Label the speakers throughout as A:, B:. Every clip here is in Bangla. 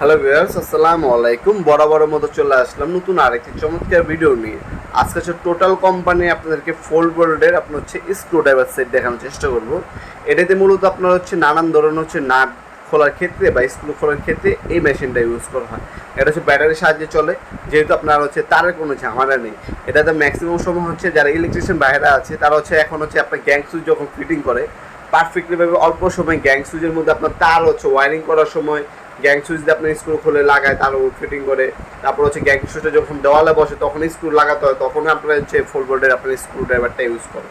A: হ্যালো ভিউয়ার্স আসসালামু আলাইকুম। বরাবর মতো চলে আসলাম নতুন আরেকটি চমৎকার ভিডিও নিয়ে। আজকে হচ্ছে টোটাল কোম্পানি আপনাদেরকে ফোল্ড বোল্ডের আপনার হচ্ছে স্ক্রু ড্রাইভার সেট দেখানোর চেষ্টা করব। এটাতে মূলত আপনার হচ্ছে নানান ধরনের হচ্ছে নাট খোলার ক্ষেত্রে বা স্ক্রু খোলার ক্ষেত্রে এই মেশিনটা ইউজ করা হয়। এটা হচ্ছে ব্যাটারির সাহায্যে চলে, যেহেতু আপনার হচ্ছে তারের কোনো ঝামেলা নেই। এটাতে ম্যাক্সিমাম সময় হচ্ছে যারা ইলেকট্রিশিয়ান বাইরে আছে, তারা হচ্ছে এখন হচ্ছে আপনার গ্যাং সুইচ যখন ফিটিং করে পারফেক্টলি ভাবে অল্প সময় গ্যাং সুইচের মধ্যে আপনার তার হচ্ছে ওয়ারিং করার সময় গ্যাং সুইচ দিয়ে আপনার স্ক্রু খুলে লাগায় তার ফিটিং করে। তারপর হচ্ছে গ্যাং সুইচটা যখন দেওয়ালে বসে, তখন স্ক্রু লাগাতে হয়, তখন আপনার হচ্ছে ফোল বোল্ডের আপনার স্ক্রু ড্রাইভারটা ইউজ করে।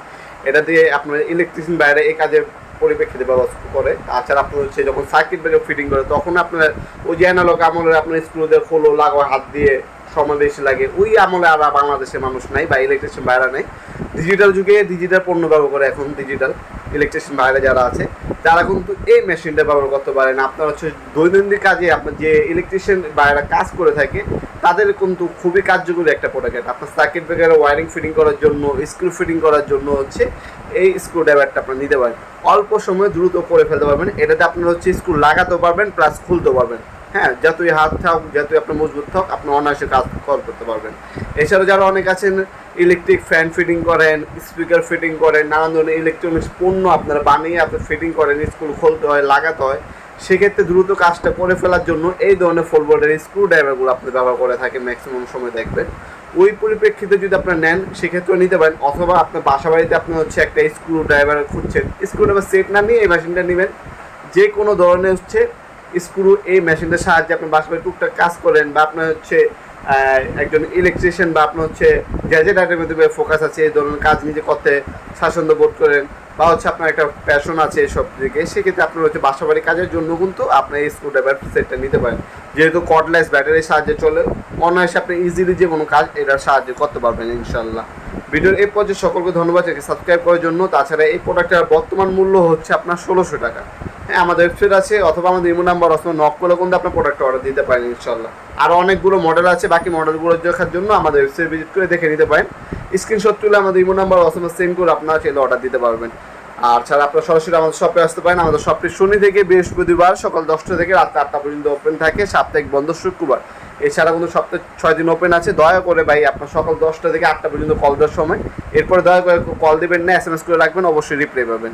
A: এটা দিয়ে আপনার ইলেকট্রিশিয়ান বাইরে এই কাজের পরিপ্রেক্ষিতে ব্যবস্থা করে। তাছাড়া আপনার হচ্ছে যখন সার্কিট ব্রেকার ফিটিং করে, তখন আপনার ওই যে অ্যানালগ আমলের আপনার স্ক্রু দিয়ে খোলো লাগায় হাত দিয়ে সময় বেশি লাগে। ওই আমলে আর বাংলাদেশের মানুষ নাই বা ইলেকট্রিশিয়ান বাইরে নাই। ডিজিটাল যুগে ডিজিটাল পণ্য ব্যবহার করে এখন ডিজিটাল ইলেকট্রিশিয়ান বাইরে যারা আছে, তারা কিন্তু এই মেশিনটা ব্যবহার করতে পারেন আপনার হচ্ছে দৈনন্দিন কাজে আপনার যে ইলেকট্রিশিয়ান বাইরে কাজ করে থাকে, তাদের কিন্তু খুবই কার্যকরী একটা প্রোডাক্ট আপনার সার্কিট ব্রেকারে ওয়ারিং ফিটিং করার জন্য স্ক্রু ফিটিং করার জন্য হচ্ছে এই স্ক্রু ড্রাইভারটা আপনার নিতে পারেন। অল্প সময়ে দ্রুত করে ফেলতে পারবেন। এটাতে আপনার হচ্ছে স্ক্রু লাগাতেও পারবেন প্লাস খুলতে পারবেন। হ্যাঁ যতই হাত থাক যতই আপনার মজবুত থাক আপনি অনায়াসে কাজ কল করতে পারবেন। এছাড়াও যারা অনেক আছেন ইলেকট্রিক ফ্যান ফিটিং করেন স্পিকার ফিটিং করেন, নানান ধরনের ইলেকট্রনিক্স পণ্য আপনারা বানিয়ে আপনি ফিটিং করেন স্কুল খুলতে হয়, লাগাতে হয়। সেক্ষেত্রে দ্রুত কাজটা করে ফেলার জন্য এই ধরনের ফোল বোর্ডের স্ক্রু ড্রাইভারগুলো আপনি ব্যবহার করে থাকেন ম্যাক্সিমাম সময় দেখবেন। ওই পরিপ্রেক্ষিতে যদি আপনার নেন, সেক্ষেত্রেও নিতে পারেন। অথবা আপনার বাসা বাড়িতে আপনি হচ্ছে একটা স্ক্রু ড্রাইভার খুঁজছেন স্ক্রু ড্রাইভার সেট না নিয়ে এই মেশিনটা নেবেন। যে কোনো ধরনের হচ্ছে স্ক্রু এই মেশিনটার সাহায্যে আপনি বাসা বাড়ি টুকটাক কাজ করেন বা আপনার হচ্ছে একজন ইলেকট্রিশিয়ান বা আপনার হচ্ছে গ্যাজেট আইটেমের মধ্যে ফোকাস আছে এই ধরনের কাজ নিজে করতে স্বাচ্ছন্দ্য বোধ করেন বা হচ্ছে আপনার একটা প্যাশন আছে এসব দিকে, সেক্ষেত্রে আপনার হচ্ছে বাসা বাড়ি কাজের জন্য কিন্তু আপনি এই স্ক্রু ড্রাইভার সেটটা নিতে পারেন। যেহেতু কর্ডলেস ব্যাটারির সাহায্যে চলে, অনায়াসে আপনি ইজিলি যে কোনো কাজ এটার সাহায্যে করতে পারবেন ইনশাল্লাহ ভিডিওর এই পর্যায়ে সকলকে ধন্যবাদ সাবস্ক্রাইব করার জন্য। তাছাড়া এই প্রোডাক্টের বর্তমান মূল্য হচ্ছে আপনার ষোলোশো টাকা। আমাদের ওয়েবসাইট আছে অথবা আমাদের ইমো নাম্বার অথবা নক করলে কিন্তু আপনার প্রোডাক্ট অর্ডার দিতে পারেন ইনশাল্লাহ আরও অনেকগুলো মডেল আছে, বাকি মডেলগুলো দেখার জন্য আমাদের ওয়েবসাইট ভিজিট করে দেখে নিতে পারেন। স্ক্রিনশট তুলে আমাদের ইমো নাম্বার অথবা সেন্ড করে আপনারা চাইলে অর্ডার দিতে পারবেন। আর ছাড়া আপনারা সরাসরি আমাদের শপে আসতে পারেন। আমাদের শপটি শনি থেকে বৃহস্পতিবার সকাল দশটা থেকে রাত আটটা পর্যন্ত ওপেন থাকে, সাপ্তাহিক বন্ধ শুক্রবার। এছাড়া কিন্তু সপ্তাহে ছয় দিন ওপেন আছে। দয়া করে ভাই, আপনার সকাল দশটা থেকে আটটা পর্যন্ত কল দেওয়ার সময়। এরপরে দয়া করে কল দিবেন না এস এম এস করে রাখবেন, অবশ্যই রিপ্লাই পাবেন।